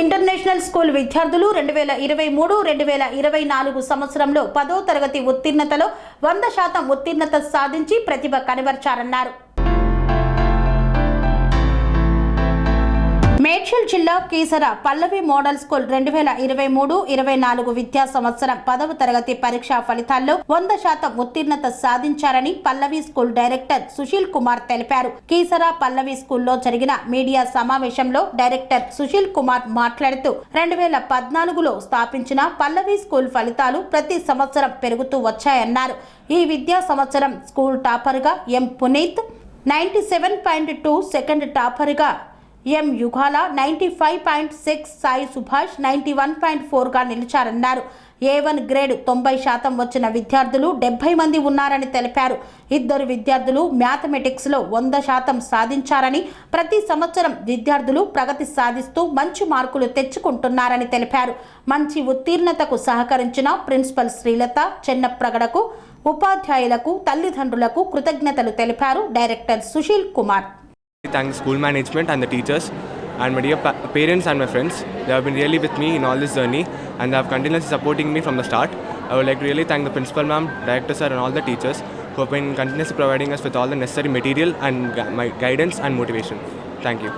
International school విద్యార్థులు రెండు వేల ఇరవై మూడు రెండు వేల ఇరవై నాలుగు సంవత్సరంలో పదో తరగతి ఉత్తీర్ణతలో వంద శాతం ఉత్తీర్ణత సాధించి ప్రతిభ కనబర్చారన్నారు. మేడ్చల్ జిల్లా కీసర పల్లవి మోడల్ స్కూల్ రెండు వేల ఇరవై మూడు ఇరవై నాలుగు విద్యా సంవత్సరం పదవ తరగతి పరీక్షా ఫలితాల్లో వంద శాతం ఉత్తీర్ణత సాధించారని పల్లవి స్కూల్ డైరెక్టర్ సుశీల్ కుమార్ తెలిపారు. కీసర పల్లవి స్కూల్లో జరిగిన మీడియా సమావేశంలో డైరెక్టర్ సుశీల్ కుమార్ మాట్లాడుతూ రెండు వేల పద్నాలుగులో స్థాపించిన పల్లవి స్కూల్ ఫలితాలు ప్రతి సంవత్సరం పెరుగుతూ వచ్చాయన్నారు. ఈ విద్యా సంవత్సరం school టాపర్గా M Puneeth ninety seven point two second టాపర్గా M Yugala ninety five point six Sai Subhash ninety one point ఫోర్గా నిలిచారన్నారు. ఏ వన్ గ్రేడ్ తొంభై శాతం వచ్చిన విద్యార్థులు డెబ్బై మంది ఉన్నారని తెలిపారు. ఇద్దరు విద్యార్థులు మ్యాథమెటిక్స్లో వంద శాతం సాధించారని ప్రతి సంవత్సరం విద్యార్థులు ప్రగతి సాధిస్తూ మంచి మార్కులు తెచ్చుకుంటున్నారని తెలిపారు. మంచి ఉత్తీర్ణతకు సహకరించిన ప్రిన్సిపల్ శ్రీలత చెన్నప్రగడకు ఉపాధ్యాయులకు తల్లిదండ్రులకు కృతజ్ఞతలు తెలిపారు director Sushil Kumar. Thank the school management and the teachers and my dear pa- parents and my friends. They have been really with me in all this journey and they have continuously supporting me from the start. I would like to really thank the principal ma'am, director sir and all the teachers who have been continuously providing us with all the necessary material and gu- my guidance and motivation. Thank you.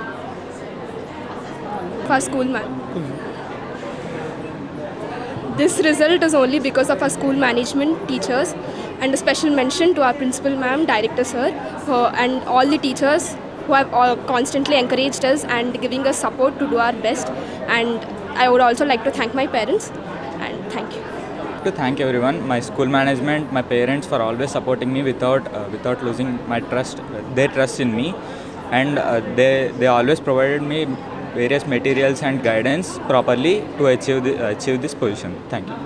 for school man. This result is only because of our school management, teachers, and a special mention to our principal ma'am, director sir, and all the teachers who have all constantly encouraged us and giving us support to do our best. And I would also like to thank my parents and thank you. to thank everyone my school management my parents for always supporting me without uh, without losing my trust their trust in me and uh, they they always provided me various materials and guidance properly to achieve the, achieve this position thank you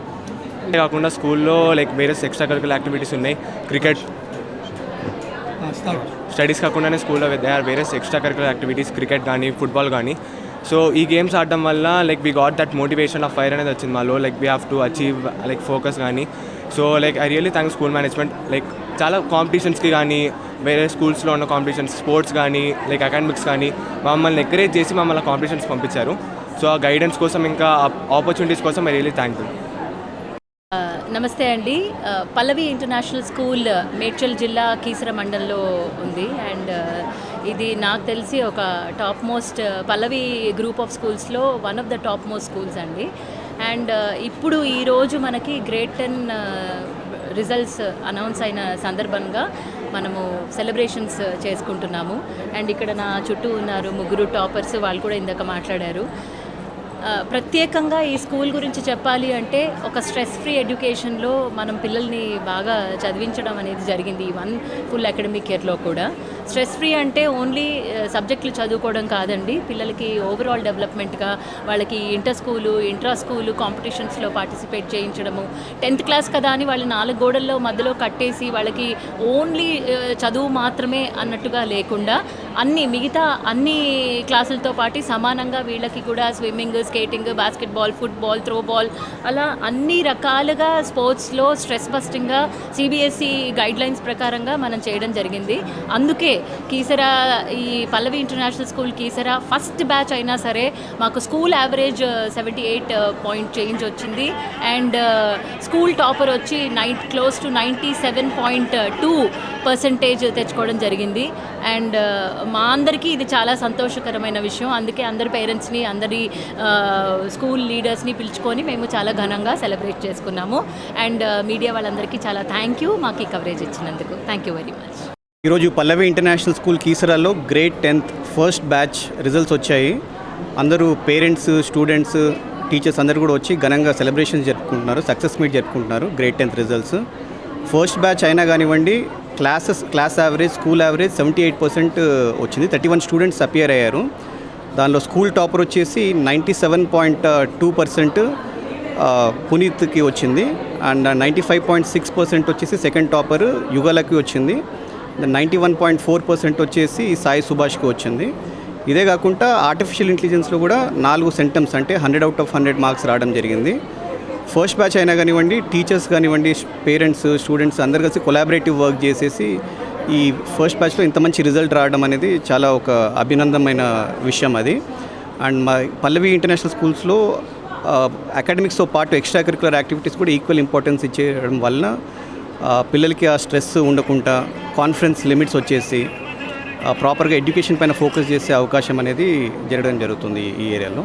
కాకుండా స్కూల్లో like వేరే extra curricular activities ఉన్నాయి cricket studies కాకుండానే స్కూల్లో they are వేరే extra curricular activities cricket కానీ football కానీ so ఈ గేమ్స్ ఆడడం వల్ల like we got that motivation of fire అనేది వచ్చింది మాలో. Like we have to achieve like focus కానీ so like I really thank school management like చాలా కాంపిటీషన్స్కి కానీ వేరే స్కూల్స్లో ఉన్న కాంపిటీషన్స్ స్పోర్ట్స్ కానీ లైక్ అకాడమిక్స్ కానీ మమ్మల్ని ఎంకరేజ్ చేసి మమ్మల్ని కాంపిటీషన్స్ పంపించారు. సో ఆ గైడెన్స్ కోసం ఇంకా ఆపర్చునిటీస్ కోసం ఐ రియలీ థ్యాంక్ యూ నమస్తే అండి. పల్లవి ఇంటర్నేషనల్ స్కూల్ మేడ్చల్ జిల్లా కీసర మండలంలో ఉంది. అండ్ ఇది నాకు తెలిసి ఒక top most Pallavi group of స్కూల్స్లో one of the top most schools అండి. అండ్ ఇప్పుడు ఈరోజు మనకి గ్రేట్ టెన్ రిజల్ట్స్ అనౌన్స్ అయిన సందర్భంగా మనము సెలబ్రేషన్స్ చేసుకుంటున్నాము. అండ్ ఇక్కడ నా చుట్టూ ఉన్నారు ముగ్గురు టాపర్స్ వాళ్ళు కూడా ఇందాక మాట్లాడారు. ప్రత్యేకంగా ఈ స్కూల్ గురించి చెప్పాలి అంటే ఒక స్ట్రెస్ ఫ్రీ ఎడ్యుకేషన్లో మనం పిల్లల్ని బాగా చదివించడం అనేది జరిగింది ఈ వన్ ఫుల్ అకాడమిక్ ఇయర్లో కూడా. స్ట్రెస్ ఫ్రీ అంటే ఓన్లీ సబ్జెక్టులు చదువుకోవడం కాదండి. పిల్లలకి ఓవరాల్ డెవలప్మెంట్గా వాళ్ళకి ఇంటర్ స్కూలు ఇంట్రా స్కూలు కాంపిటీషన్స్లో పార్టిసిపేట్ చేయించడము. టెన్త్ క్లాస్ కదా అని వాళ్ళు నాలుగు గోడల్లో మధ్యలో కట్టేసి వాళ్ళకి ఓన్లీ చదువు మాత్రమే అన్నట్టుగా లేకుండా అన్ని మిగతా అన్ని క్లాసులతో పాటు సమానంగా వీళ్ళకి కూడా swimming skating basketball football throwball అలా అన్ని రకాలుగా స్పోర్ట్స్లో స్ట్రెస్ బస్టింగ్గా సిబిఎస్ఈ గైడ్ లైన్స్ ప్రకారంగా మనం చేయడం జరిగింది. అందుకే కీసరా ఈ Pallavi international school Keesara first batch అయినా సరే మాకు school average seventy eight point change వచ్చింది. అండ్ స్కూల్ టాపర్ వచ్చి nine close to ninety seven point two percentage తెచ్చుకోవడం జరిగింది. అండ్ uh, మా అందరికీ ఇది చాలా సంతోషకరమైన విషయం. అందుకే అందరి పేరెంట్స్ని అందరి uh, స్కూల్ లీడర్స్ని పిలుచుకొని మేము చాలా ఘనంగా సెలబ్రేట్ చేసుకున్నాము. అండ్ uh, మీడియా వాళ్ళందరికీ చాలా థ్యాంక్ యూ మాకు ఈ కవరేజ్ ఇచ్చినందుకు. థ్యాంక్ యూ వెరీ మచ్ ఈరోజు Pallavi international school కీసరాలో grade tenth first batch results వచ్చాయి. అందరూ పేరెంట్స్ స్టూడెంట్స్ టీచర్స్ అందరూ కూడా వచ్చి ఘనంగా సెలబ్రేషన్స్ జరుపుకుంటున్నారు సక్సెస్ మీట్ జరుపుకుంటున్నారు grade tenth results. First batch అయినా కానివ్వండి classes class average school average seventy eight percent వచ్చింది. థర్టీ వన్ స్టూడెంట్స్ అపియర్ అయ్యారు. దానిలో స్కూల్ టాపర్ వచ్చేసి ninety seven point two percent పునీత్కి వచ్చింది. And ninety five point six percent వచ్చేసి second topper యుగలకి వచ్చింది. Ninety one point four percent వచ్చేసి సాయి సుభాష్కి వచ్చింది. ఇదే కాకుండా ఆర్టిఫిషియల్ ఇంటెలిజెన్స్లో కూడా నాలుగు సెంటమ్స్ అంటే hundred out of hundred marks రావడం జరిగింది. ఫస్ట్ బ్యాచ్ అయినా కానివ్వండి టీచర్స్ కానివ్వండి పేరెంట్స్ స్టూడెంట్స్ అందరు కలిసి కొలాబరేటివ్ వర్క్ చేసేసి ఈ ఫస్ట్ బ్యాచ్లో ఇంత మంచి రిజల్ట్ రావడం అనేది చాలా ఒక అభినందనమైన విషయం అది. అండ్ మా పల్లవి ఇంటర్నేషనల్ స్కూల్స్లో అకాడమిక్స్తో పాటు ఎక్స్ట్రా కరికులర్ యాక్టివిటీస్ కూడా ఈక్వల్ ఇంపార్టెన్స్ ఇచ్చేయడం వలన పిల్లలకి ఆ స్ట్రెస్ ఉండకుండా కాన్ఫిడెన్స్ లిమిట్స్ వచ్చేసి ప్రాపర్గా ఎడ్యుకేషన్ పైన ఫోకస్ చేసే అవకాశం అనేది జరగడం జరుగుతుంది ఈ ఏరియాలో